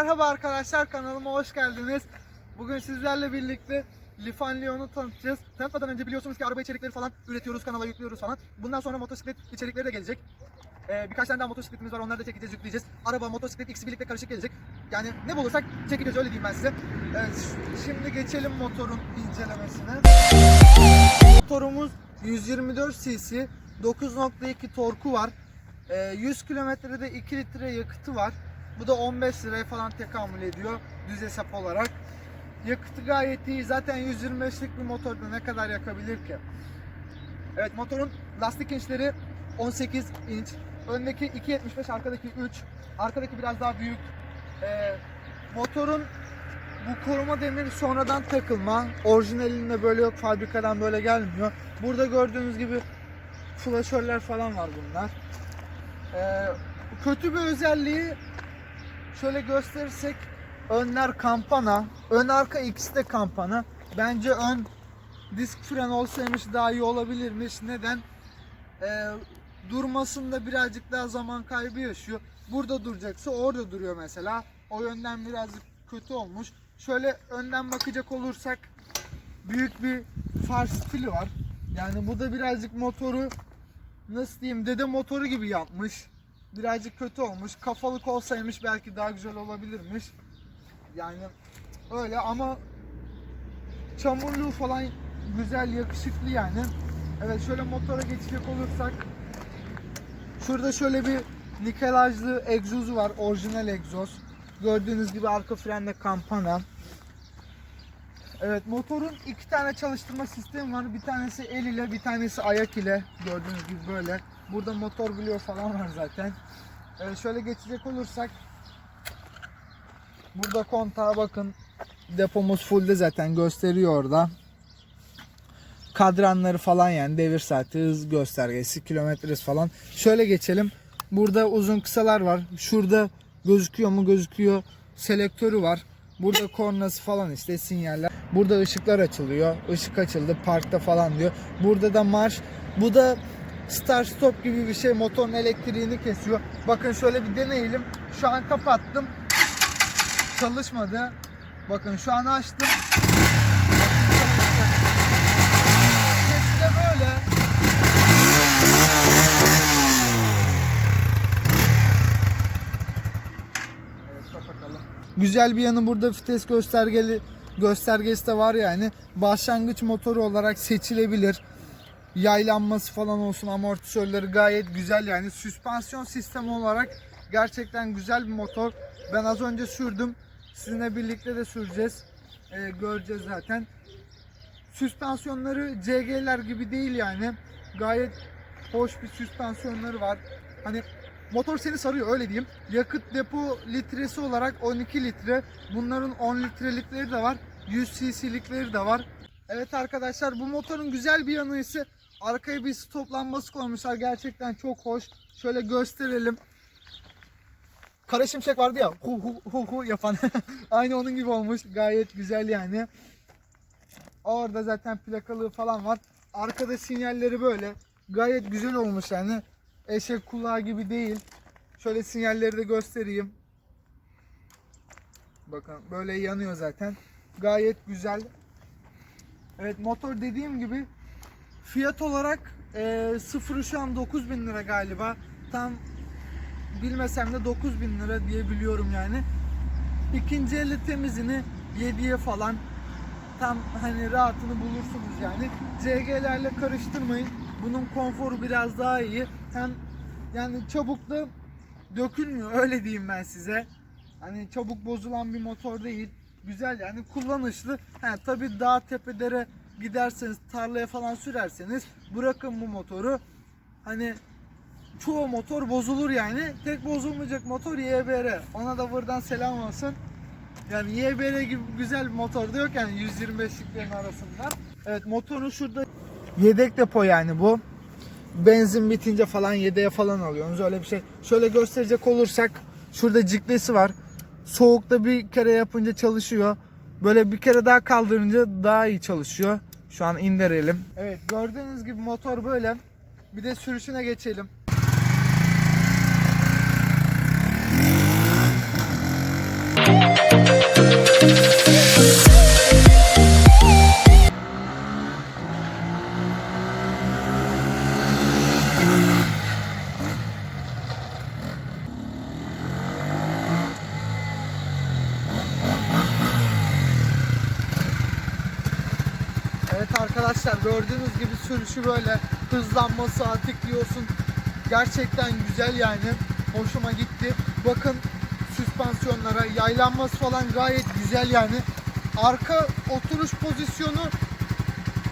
Merhaba arkadaşlar kanalıma hoş geldiniz. Bugün sizlerle birlikte Lifan Leon'u tanıtacağız. Tanıtmadan önce biliyorsunuz ki araba içerikleri falan üretiyoruz, kanala yüklüyoruz falan. Bundan sonra motosiklet içerikleri de gelecek. Ee, birkaç tane daha motosikletimiz var, onları da çekeceğiz, yükleyeceğiz. Araba, motosiklet ikisi birlikte karışık gelecek. Yani ne bulursak çekeceğiz öyle diyeyim ben size. Ş- şimdi geçelim motorun incelemesine. Motorumuz 124 cc, 9.2 torku var. Ee, 100 kilometrede 2 litre yakıtı var. Bu da 15 liraya falan tekamül ediyor düz hesap olarak. Yakıtı gayet iyi. Zaten 125'lik bir motorda ne kadar yakabilir ki? Evet motorun lastik inçleri 18 inç. Öndeki 2.75, arkadaki 3. Arkadaki biraz daha büyük. Ee, motorun bu koruma demiri sonradan takılma. Orijinalinde böyle yok. Fabrikadan böyle gelmiyor. Burada gördüğünüz gibi flaşörler falan var bunlar. Ee, kötü bir özelliği şöyle gösterirsek önler kampana, ön arka ikisi de kampana. Bence ön disk fren olsaymış daha iyi olabilirmiş. Neden? Ee, durmasında birazcık daha zaman kaybı yaşıyor. Burada duracaksa orada duruyor mesela. O yönden birazcık kötü olmuş. Şöyle önden bakacak olursak büyük bir far stili var. Yani bu da birazcık motoru nasıl diyeyim dede motoru gibi yapmış. Birazcık kötü olmuş. Kafalık olsaymış belki daha güzel olabilirmiş. Yani öyle ama çamurluğu falan güzel yakışıklı yani. Evet şöyle motora geçecek olursak şurada şöyle bir nikelajlı egzozu var. Orijinal egzoz. Gördüğünüz gibi arka frende kampana. Evet motorun iki tane çalıştırma sistemi var. Bir tanesi el ile bir tanesi ayak ile. Gördüğünüz gibi böyle. Burada motor biliyor falan var zaten. Evet, şöyle geçecek olursak burada kontağa bakın. Depomuz fullde zaten gösteriyor orada. Kadranları falan yani devir saati, hız göstergesi, kilometresi falan. Şöyle geçelim. Burada uzun kısalar var. Şurada gözüküyor mu gözüküyor. Selektörü var. Burada kornası falan işte sinyaller. Burada ışıklar açılıyor. Işık açıldı parkta falan diyor. Burada da marş. Bu da start stop gibi bir şey motorun elektriğini kesiyor. Bakın şöyle bir deneyelim. Şu an kapattım. Çalışmadı. Bakın şu an açtım. Sesi böyle. Güzel bir yanı burada vites göstergeli göstergesi de var yani. Başlangıç motoru olarak seçilebilir. Yaylanması falan olsun amortisörleri gayet güzel yani. Süspansiyon sistemi olarak gerçekten güzel bir motor. Ben az önce sürdüm. Sizinle birlikte de süreceğiz. Ee, göreceğiz zaten. Süspansiyonları CG'ler gibi değil yani. Gayet hoş bir süspansiyonları var. Hani motor seni sarıyor öyle diyeyim. Yakıt depo litresi olarak 12 litre. Bunların 10 litrelikleri de var. 100 cc'likleri de var. Evet arkadaşlar bu motorun güzel bir yanı ise arkaya bir stoplanması koymuşlar. Gerçekten çok hoş. Şöyle gösterelim. Kara şimşek vardı ya hu hu hu hu yapan. Aynı onun gibi olmuş. Gayet güzel yani. Orada zaten plakalığı falan var. Arkada sinyalleri böyle. Gayet güzel olmuş yani. Eşek kulağı gibi değil. Şöyle sinyalleri de göstereyim. Bakın böyle yanıyor zaten. Gayet güzel. Evet motor dediğim gibi fiyat olarak e, sıfırı şu an 9000 lira galiba. Tam bilmesem de 9000 lira diye biliyorum yani. İkinci eli temizini 7'ye falan tam hani rahatını bulursunuz yani. CG'lerle karıştırmayın. Bunun konforu biraz daha iyi. Hem yani çabuk da dökülmüyor öyle diyeyim ben size. Hani çabuk bozulan bir motor değil. Güzel yani kullanışlı. Ha tabii dağ tepelere giderseniz tarlaya falan sürerseniz bırakın bu motoru. Hani çoğu motor bozulur yani. Tek bozulmayacak motor YBR. Ona da buradan selam olsun. Yani YBR gibi güzel bir motor da yok yani 125'liklerin arasında. Evet motorun şurada yedek depo yani bu. Benzin bitince falan yedeğe falan alıyorsunuz öyle bir şey. Şöyle gösterecek olursak şurada ciklesi var. Soğukta bir kere yapınca çalışıyor. Böyle bir kere daha kaldırınca daha iyi çalışıyor. Şu an indirelim. Evet gördüğünüz gibi motor böyle. Bir de sürüşüne geçelim. Evet arkadaşlar gördüğünüz gibi sürüşü böyle hızlanması atikliyorsun. Gerçekten güzel yani. Hoşuma gitti. Bakın süspansiyonlara, yaylanması falan gayet güzel yani. Arka oturuş pozisyonu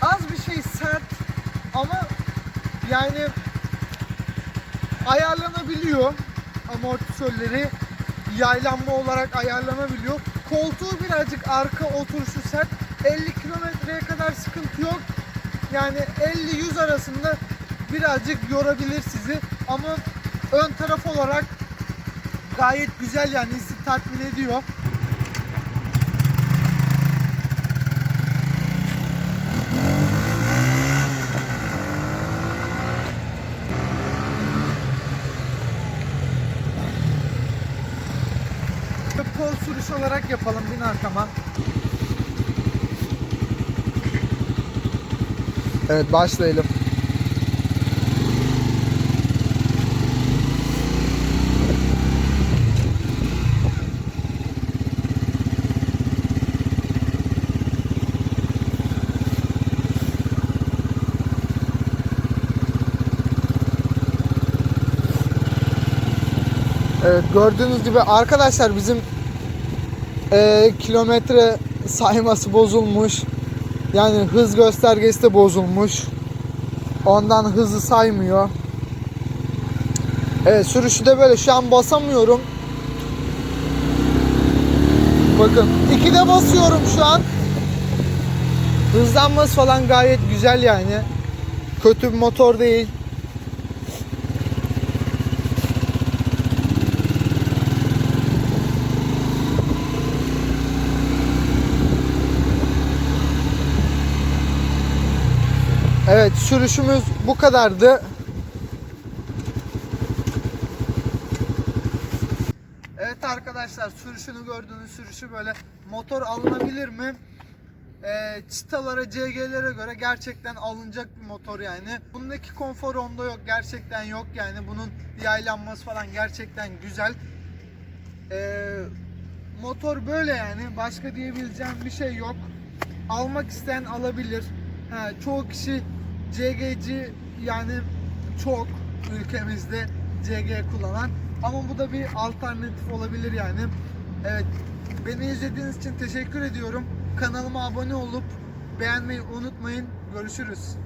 az bir şey sert ama yani ayarlanabiliyor amortisörleri yaylanma olarak ayarlanabiliyor. Koltuğu birazcık arka oturuşu sert. 50 kilometreye kadar sıkıntı yok. Yani 50-100 arasında birazcık yorabilir sizi ama ön taraf olarak gayet güzel yani sizi tatmin ediyor. Pol sürüş olarak yapalım bin arkama. Evet başlayalım. Evet gördüğünüz gibi arkadaşlar bizim eee, kilometre sayması bozulmuş. Yani hız göstergesi de bozulmuş. Ondan hızı saymıyor. Evet sürüşü de böyle şu an basamıyorum. Bakın ikide basıyorum şu an. Hızlanması falan gayet güzel yani. Kötü bir motor değil. Evet sürüşümüz bu kadardı. Evet arkadaşlar sürüşünü gördüğünüz sürüşü böyle motor alınabilir mi? Ee, çıtalara, CG'lere göre gerçekten alınacak bir motor yani. Bundaki konfor onda yok. Gerçekten yok yani. Bunun yaylanması falan gerçekten güzel. Ee, motor böyle yani. Başka diyebileceğim bir şey yok. Almak isteyen alabilir. Ha, çoğu kişi CG'ci yani çok ülkemizde CG kullanan ama bu da bir alternatif olabilir yani. Evet beni izlediğiniz için teşekkür ediyorum. Kanalıma abone olup beğenmeyi unutmayın. Görüşürüz.